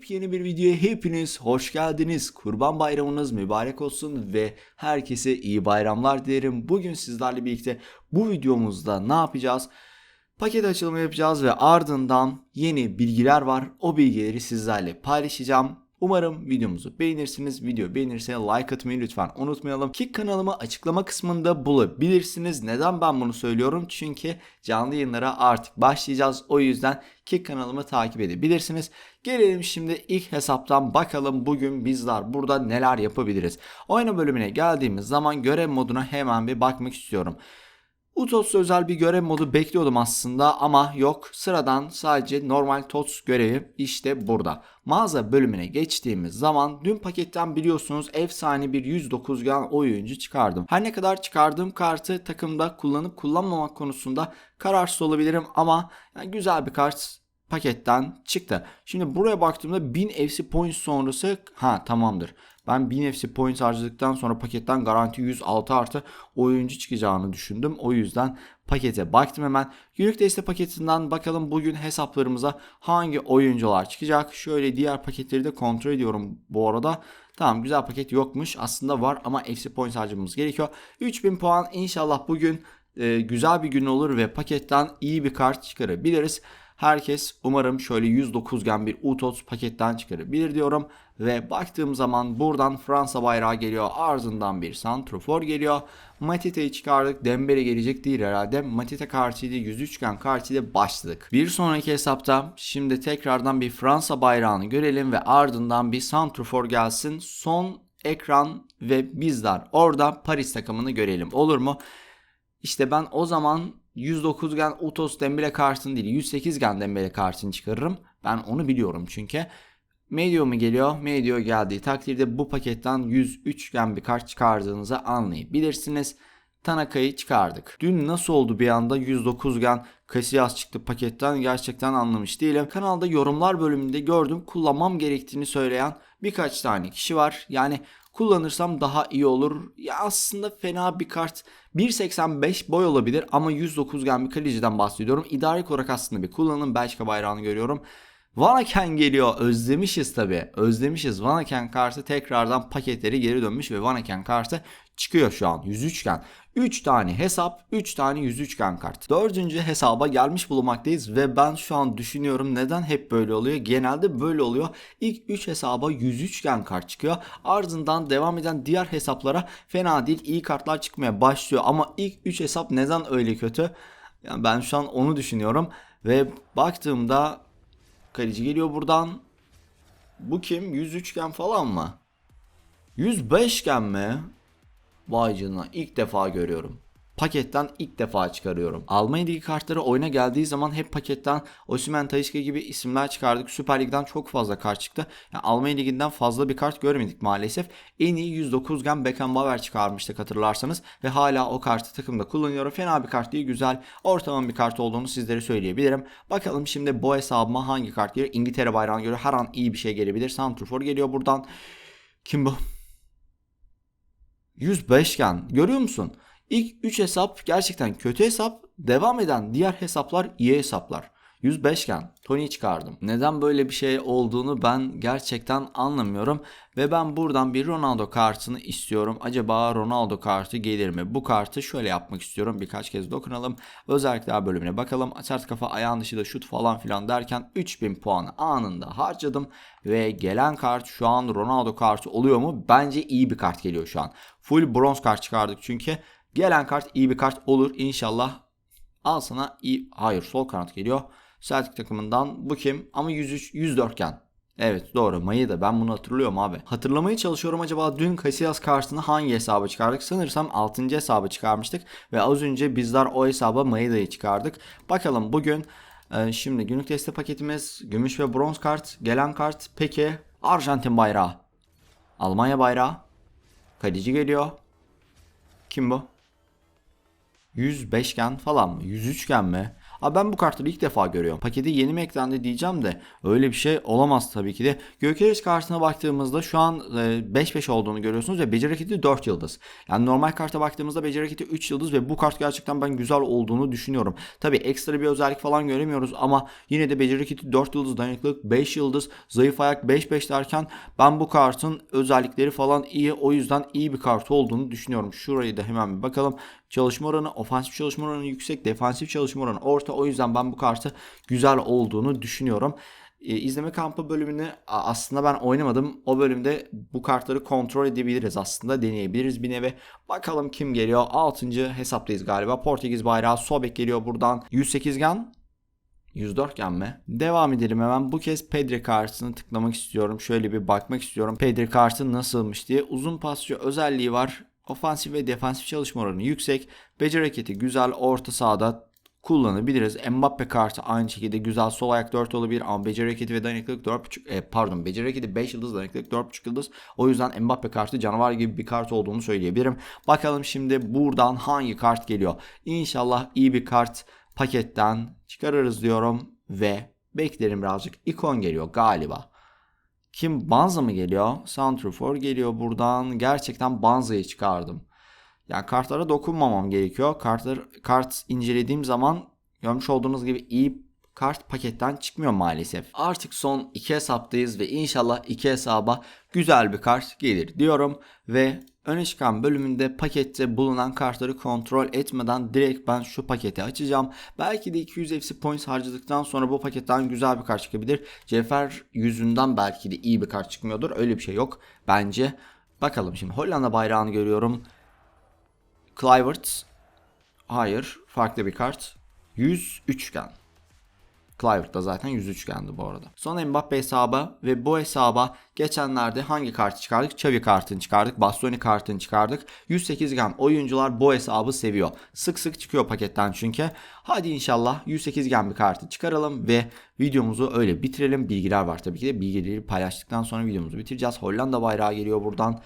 Yepyeni bir videoya hepiniz hoş geldiniz. Kurban bayramınız mübarek olsun ve herkese iyi bayramlar dilerim. Bugün sizlerle birlikte bu videomuzda ne yapacağız? Paket açılımı yapacağız ve ardından yeni bilgiler var. O bilgileri sizlerle paylaşacağım. Umarım videomuzu beğenirsiniz. Video beğenirse like atmayı lütfen unutmayalım. Kick kanalımı açıklama kısmında bulabilirsiniz. Neden ben bunu söylüyorum? Çünkü canlı yayınlara artık başlayacağız. O yüzden Kick kanalımı takip edebilirsiniz. Gelelim şimdi ilk hesaptan bakalım bugün bizler burada neler yapabiliriz. Oyna bölümüne geldiğimiz zaman görev moduna hemen bir bakmak istiyorum. Utos özel bir görev modu bekliyordum aslında ama yok. Sıradan sadece normal TOTS görevi işte burada. Mağaza bölümüne geçtiğimiz zaman dün paketten biliyorsunuz efsane bir 109 gen oyuncu çıkardım. Her ne kadar çıkardığım kartı takımda kullanıp kullanmamak konusunda kararsız olabilirim ama yani güzel bir kart paketten çıktı. Şimdi buraya baktığımda 1000 FC points sonrası ha tamamdır. Ben 1000 FC points harcadıktan sonra paketten garanti 106 artı oyuncu çıkacağını düşündüm. O yüzden pakete baktım hemen. Günlük deste paketinden bakalım bugün hesaplarımıza hangi oyuncular çıkacak. Şöyle diğer paketleri de kontrol ediyorum bu arada. Tamam güzel paket yokmuş. Aslında var ama FC points harcamamız gerekiyor. 3000 puan inşallah bugün e, güzel bir gün olur ve paketten iyi bir kart çıkarabiliriz. Herkes umarım şöyle 109 gen bir UTOS paketten çıkarabilir diyorum. Ve baktığım zaman buradan Fransa bayrağı geliyor. Ardından bir Santrofor geliyor. Matite'yi çıkardık. Dembele gelecek değil herhalde. Matite kartıyla 103 gen kartıyla başladık. Bir sonraki hesapta şimdi tekrardan bir Fransa bayrağını görelim ve ardından bir Santrofor gelsin. Son ekran ve bizler orada Paris takımını görelim. Olur mu? İşte ben o zaman 109 gen Utos Dembele kartını değil 108 gen Dembele kartını çıkarırım. Ben onu biliyorum çünkü. Medio mu geliyor? Medio geldiği takdirde bu paketten 103 gen bir kart çıkardığınızı anlayabilirsiniz. Tanaka'yı çıkardık. Dün nasıl oldu bir anda 109 gen Casillas çıktı paketten gerçekten anlamış değilim. Kanalda yorumlar bölümünde gördüm kullanmam gerektiğini söyleyen birkaç tane kişi var. Yani kullanırsam daha iyi olur. Ya aslında fena bir kart. 1.85 boy olabilir ama 109 gen bir kaleciden bahsediyorum. İdari olarak aslında bir kullanım. Belçika bayrağını görüyorum. Vanaken geliyor. Özlemişiz tabi. Özlemişiz. Vanaken kartı tekrardan paketleri geri dönmüş ve Vanaken kartı çıkıyor şu an. 103 gen. 3 tane hesap, 3 tane 103 gen kart. Dördüncü hesaba gelmiş bulunmaktayız ve ben şu an düşünüyorum neden hep böyle oluyor. Genelde böyle oluyor. İlk 3 hesaba 103 gen kart çıkıyor. Ardından devam eden diğer hesaplara fena değil iyi kartlar çıkmaya başlıyor. Ama ilk 3 hesap neden öyle kötü? Yani ben şu an onu düşünüyorum. Ve baktığımda kaleci geliyor buradan. Bu kim? 103 gen falan mı? 105 gen mi? Vay canına ilk defa görüyorum. Paketten ilk defa çıkarıyorum. Almanya Ligi kartları oyuna geldiği zaman hep paketten Osimhen, Talisca gibi isimler çıkardık. Süper Lig'den çok fazla kart çıktı. Yani Almanya Ligi'nden fazla bir kart görmedik maalesef. En iyi 109 gen Beckenbauer çıkarmıştık hatırlarsanız. Ve hala o kartı takımda kullanıyorum. Fena bir kart değil güzel. Ortalama bir kart olduğunu sizlere söyleyebilirim. Bakalım şimdi bu hesabıma hangi kart geliyor? İngiltere bayrağına göre her an iyi bir şey gelebilir. Santrfor geliyor buradan. Kim bu? 105 gen. Görüyor musun? İlk 3 hesap gerçekten kötü hesap. Devam eden diğer hesaplar iyi hesaplar. 105 gen Tony çıkardım. Neden böyle bir şey olduğunu ben gerçekten anlamıyorum. Ve ben buradan bir Ronaldo kartını istiyorum. Acaba Ronaldo kartı gelir mi? Bu kartı şöyle yapmak istiyorum. Birkaç kez dokunalım. Özellikler bölümüne bakalım. Sert kafa ayağın dışı da şut falan filan derken 3000 puanı anında harcadım. Ve gelen kart şu an Ronaldo kartı oluyor mu? Bence iyi bir kart geliyor şu an. Full bronz kart çıkardık çünkü. Gelen kart iyi bir kart olur inşallah. Al sana iyi. Hayır sol kanat geliyor. Celtic takımından bu kim? Ama 103 104 gen. Evet doğru Mayı da ben bunu hatırlıyorum abi. Hatırlamaya çalışıyorum acaba dün Casillas kartını hangi hesaba çıkardık? Sanırsam 6. hesaba çıkarmıştık. Ve az önce bizler o hesaba Mayıda'yı çıkardık. Bakalım bugün e, şimdi günlük deste paketimiz gümüş ve bronz kart. Gelen kart peki Arjantin bayrağı. Almanya bayrağı. Kaleci geliyor. Kim bu? 105 gen falan mı? 103 gen mi? Abi ben bu kartları ilk defa görüyorum. Paketi yeni mi eklendi diyeceğim de öyle bir şey olamaz tabii ki de. Gökeriz kartına baktığımızda şu an 5-5 olduğunu görüyorsunuz ve beceri hareketi 4 yıldız. Yani normal karta baktığımızda beceri hareketi 3 yıldız ve bu kart gerçekten ben güzel olduğunu düşünüyorum. Tabii ekstra bir özellik falan göremiyoruz ama yine de beceri hareketi 4 yıldız, dayanıklılık 5 yıldız, zayıf ayak 5-5 derken ben bu kartın özellikleri falan iyi. O yüzden iyi bir kart olduğunu düşünüyorum. Şurayı da hemen bir bakalım. Çalışma oranı, ofansif çalışma oranı yüksek, defansif çalışma oranı orta. O yüzden ben bu kartı güzel olduğunu düşünüyorum. E, izleme kampı bölümünü aslında ben oynamadım. O bölümde bu kartları kontrol edebiliriz aslında. Deneyebiliriz bir nevi. Bakalım kim geliyor. 6. hesaptayız galiba. Portekiz bayrağı Sobek geliyor buradan. 108 gen 104 gen mi? Devam edelim hemen. Bu kez Pedri kartını tıklamak istiyorum. Şöyle bir bakmak istiyorum. Pedri kartı nasılmış diye. Uzun pasçı özelliği var. Ofansif ve defansif çalışma oranı yüksek. Beceri hareketi güzel. Orta sahada kullanabiliriz. Mbappe kartı aynı şekilde güzel sol ayak 4 olabilir ama beceri hareketi ve dayanıklılık 4.5 e, pardon beceri hareketi 5 yıldız dayanıklılık 4.5 yıldız. O yüzden Mbappe kartı canavar gibi bir kart olduğunu söyleyebilirim. Bakalım şimdi buradan hangi kart geliyor. İnşallah iyi bir kart paketten çıkarırız diyorum ve beklerim birazcık. İkon geliyor galiba. Kim Banza mı geliyor? Santrafor geliyor buradan. Gerçekten Banza'yı çıkardım. Yani kartlara dokunmamam gerekiyor. Kartlar kart incelediğim zaman görmüş olduğunuz gibi iyi kart paketten çıkmıyor maalesef. Artık son iki hesaptayız ve inşallah iki hesaba güzel bir kart gelir diyorum ve öne çıkan bölümünde pakette bulunan kartları kontrol etmeden direkt ben şu paketi açacağım. Belki de 200 FC points harcadıktan sonra bu paketten güzel bir kart çıkabilir. Cefer yüzünden belki de iyi bir kart çıkmıyordur. Öyle bir şey yok bence. Bakalım şimdi Hollanda bayrağını görüyorum. Clivert. Hayır. Farklı bir kart. 100 üçgen. Clivert da zaten 100 üçgendi bu arada. Son Mbappe hesabı ve bu hesaba geçenlerde hangi kartı çıkardık? Xavi kartını çıkardık. Bastoni kartını çıkardık. 108 gen oyuncular bu hesabı seviyor. Sık sık çıkıyor paketten çünkü. Hadi inşallah 108 gen bir kartı çıkaralım ve videomuzu öyle bitirelim. Bilgiler var tabii ki de. Bilgileri paylaştıktan sonra videomuzu bitireceğiz. Hollanda bayrağı geliyor buradan.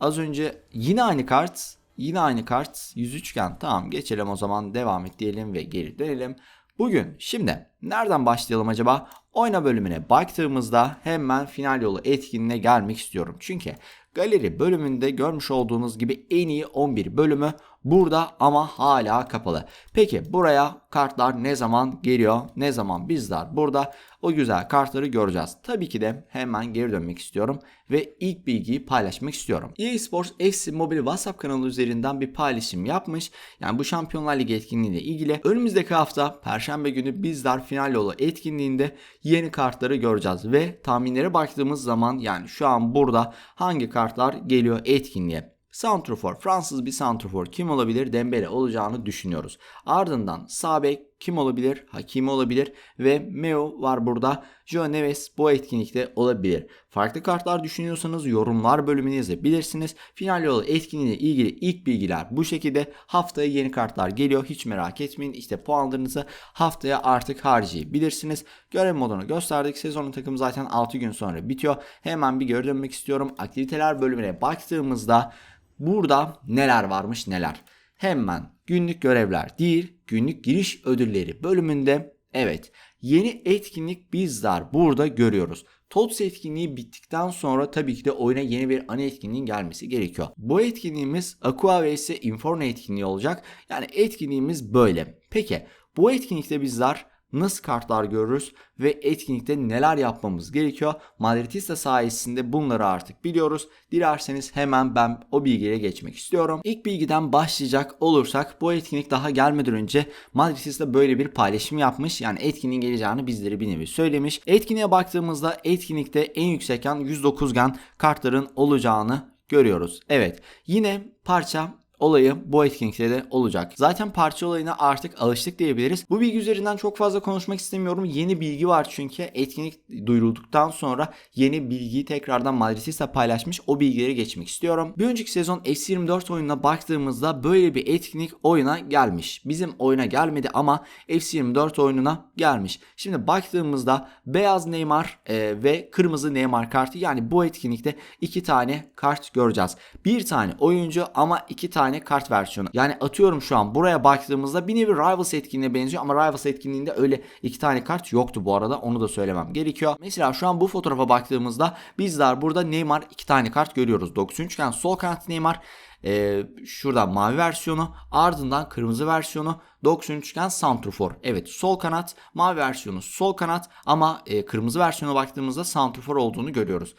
Az önce yine aynı kart Yine aynı kart 103 iken tamam geçelim o zaman devam et diyelim ve geri dönelim. Bugün şimdi nereden başlayalım acaba? Oyna bölümüne baktığımızda hemen final yolu etkinliğine gelmek istiyorum. Çünkü galeri bölümünde görmüş olduğunuz gibi en iyi 11 bölümü burada ama hala kapalı. Peki buraya kartlar ne zaman geliyor? Ne zaman bizler burada o güzel kartları göreceğiz. Tabii ki de hemen geri dönmek istiyorum ve ilk bilgiyi paylaşmak istiyorum. EA Sports FC Mobile WhatsApp kanalı üzerinden bir paylaşım yapmış. Yani bu Şampiyonlar Ligi etkinliğiyle ilgili önümüzdeki hafta Perşembe günü bizler final yolu etkinliğinde yeni kartları göreceğiz ve tahminlere baktığımız zaman yani şu an burada hangi kartlar geliyor etkinliğe Santrofor, Fransız bir santrofor kim olabilir? Dembele olacağını düşünüyoruz. Ardından Sabek kim olabilir? Hakimi olabilir ve Meo var burada. Joe Neves bu etkinlikte olabilir. Farklı kartlar düşünüyorsanız yorumlar bölümüne yazabilirsiniz. Final yolu etkinliğiyle ilgili ilk bilgiler bu şekilde. Haftaya yeni kartlar geliyor. Hiç merak etmeyin. İşte puanlarınızı haftaya artık harcayabilirsiniz. Görev modunu gösterdik. Sezonun takımı zaten 6 gün sonra bitiyor. Hemen bir geri istiyorum. Aktiviteler bölümüne baktığımızda Burada neler varmış neler. Hemen günlük görevler değil günlük giriş ödülleri bölümünde evet yeni etkinlik bizler burada görüyoruz. TOTS etkinliği bittikten sonra tabii ki de oyuna yeni bir ana etkinliğin gelmesi gerekiyor. Bu etkinliğimiz Aqua vs Inferno etkinliği olacak. Yani etkinliğimiz böyle. Peki bu etkinlikte bizler nasıl kartlar görürüz ve etkinlikte neler yapmamız gerekiyor. Madridista sayesinde bunları artık biliyoruz. Dilerseniz hemen ben o bilgiye geçmek istiyorum. İlk bilgiden başlayacak olursak bu etkinlik daha gelmeden önce Madridista böyle bir paylaşım yapmış. Yani etkinliğin geleceğini bizlere bir nevi söylemiş. Etkinliğe baktığımızda etkinlikte en yüksek yan 109 gen kartların olacağını görüyoruz. Evet yine parça olayı bu etkinlikte de olacak. Zaten parça olayına artık alıştık diyebiliriz. Bu bilgi üzerinden çok fazla konuşmak istemiyorum. Yeni bilgi var çünkü etkinlik duyurulduktan sonra yeni bilgiyi tekrardan Madridista paylaşmış. O bilgileri geçmek istiyorum. Bir önceki sezon FC24 oyununa baktığımızda böyle bir etkinlik oyuna gelmiş. Bizim oyuna gelmedi ama FC24 oyununa gelmiş. Şimdi baktığımızda beyaz Neymar e, ve kırmızı Neymar kartı yani bu etkinlikte iki tane kart göreceğiz. Bir tane oyuncu ama iki tane tane kart versiyonu. Yani atıyorum şu an buraya baktığımızda bir nevi Rivals etkinliğine benziyor ama Rivals etkinliğinde öyle iki tane kart yoktu bu arada. Onu da söylemem gerekiyor. Mesela şu an bu fotoğrafa baktığımızda bizler burada Neymar iki tane kart görüyoruz. 93 iken sol kanat Neymar ee, şurada mavi versiyonu ardından kırmızı versiyonu 93 iken Santrfor. Evet sol kanat mavi versiyonu sol kanat ama e, kırmızı versiyona baktığımızda Santrfor olduğunu görüyoruz.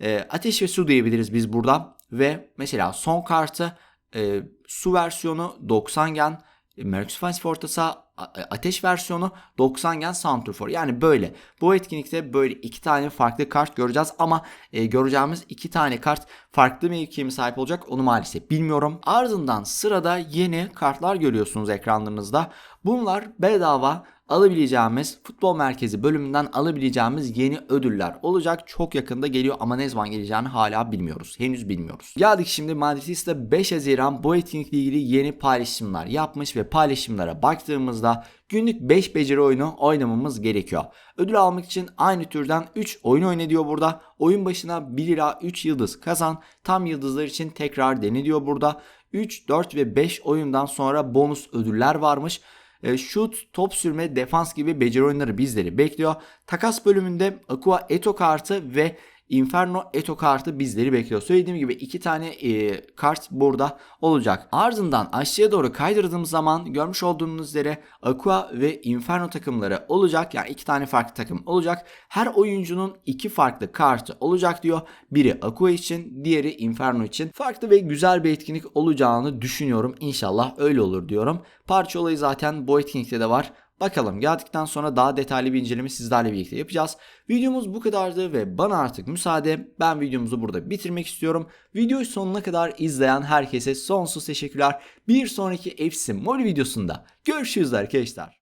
E, ateş ve su diyebiliriz biz burada ve mesela son kartı e, su versiyonu 90 gen Mercify Fortas'a ateş versiyonu 90 gen Santrfor. Yani böyle. Bu etkinlikte böyle iki tane farklı kart göreceğiz ama e, göreceğimiz iki tane kart farklı mevkiye mi sahip olacak onu maalesef bilmiyorum. Ardından sırada yeni kartlar görüyorsunuz ekranlarınızda. Bunlar bedava alabileceğimiz futbol merkezi bölümünden alabileceğimiz yeni ödüller olacak. Çok yakında geliyor ama ne zaman geleceğini hala bilmiyoruz. Henüz bilmiyoruz. Geldik şimdi Madridista 5 Haziran bu etkinlikle ilgili yeni paylaşımlar yapmış ve paylaşımlara baktığımızda günlük 5 beceri oyunu oynamamız gerekiyor. Ödül almak için aynı türden 3 oyun oyna diyor burada. Oyun başına 1 lira 3 yıldız kazan. Tam yıldızlar için tekrar dene burada. 3, 4 ve 5 oyundan sonra bonus ödüller varmış. E, şut, top sürme, defans gibi beceri oyunları bizleri bekliyor. Takas bölümünde Aqua Eto kartı ve Inferno Eto kartı bizleri bekliyor. Söylediğim gibi iki tane e, kart burada olacak. Ardından aşağıya doğru kaydırdığım zaman görmüş olduğunuz üzere Aqua ve Inferno takımları olacak. Yani iki tane farklı takım olacak. Her oyuncunun iki farklı kartı olacak diyor. Biri Aqua için, diğeri Inferno için. Farklı ve güzel bir etkinlik olacağını düşünüyorum. İnşallah öyle olur diyorum. Parça olayı zaten bu etkinlikte de var. Bakalım geldikten sonra daha detaylı bir inceleme sizlerle birlikte yapacağız. Videomuz bu kadardı ve bana artık müsaade. Ben videomuzu burada bitirmek istiyorum. Videoyu sonuna kadar izleyen herkese sonsuz teşekkürler. Bir sonraki FC Mol videosunda görüşürüz arkadaşlar.